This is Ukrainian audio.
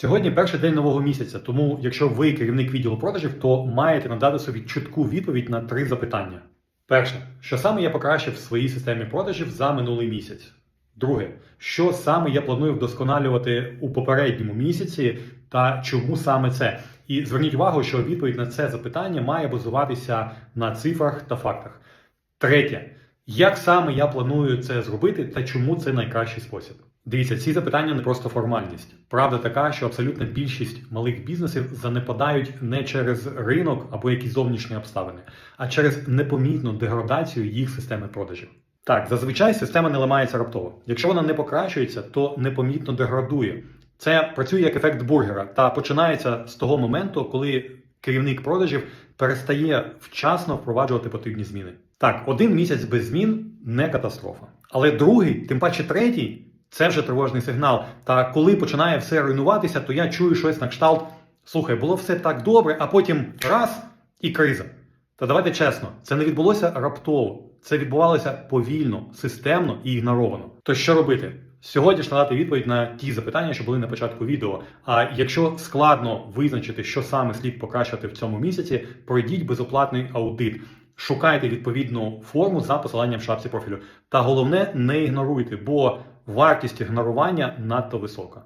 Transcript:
Сьогодні перший день нового місяця, тому якщо ви керівник відділу продажів, то маєте надати собі чітку відповідь на три запитання. Перше, що саме я покращив в своїй системі продажів за минулий місяць? Друге, що саме я планую вдосконалювати у попередньому місяці та чому саме це? І зверніть увагу, що відповідь на це запитання має базуватися на цифрах та фактах. Третє, як саме я планую це зробити та чому це найкращий спосіб? Дивіться, ці запитання не просто формальність. Правда така, що абсолютна більшість малих бізнесів занепадають не через ринок або якісь зовнішні обставини, а через непомітну деградацію їх системи продажів. Так, зазвичай система не ламається раптово. Якщо вона не покращується, то непомітно деградує. Це працює як ефект бургера та починається з того моменту, коли керівник продажів перестає вчасно впроваджувати потрібні зміни. Так, один місяць без змін не катастрофа. Але другий, тим паче третій, це вже тривожний сигнал. Та коли починає все руйнуватися, то я чую щось на кшталт: слухай, було все так добре, а потім раз і криза. Та давайте чесно, це не відбулося раптово. Це відбувалося повільно, системно і ігноровано. То що робити? Сьогодні ж надати відповідь на ті запитання, що були на початку відео. А якщо складно визначити, що саме слід покращити в цьому місяці, пройдіть безоплатний аудит. Шукайте відповідну форму за посиланням в шапці профілю. Та головне, не ігноруйте, бо вартість ігнорування надто висока.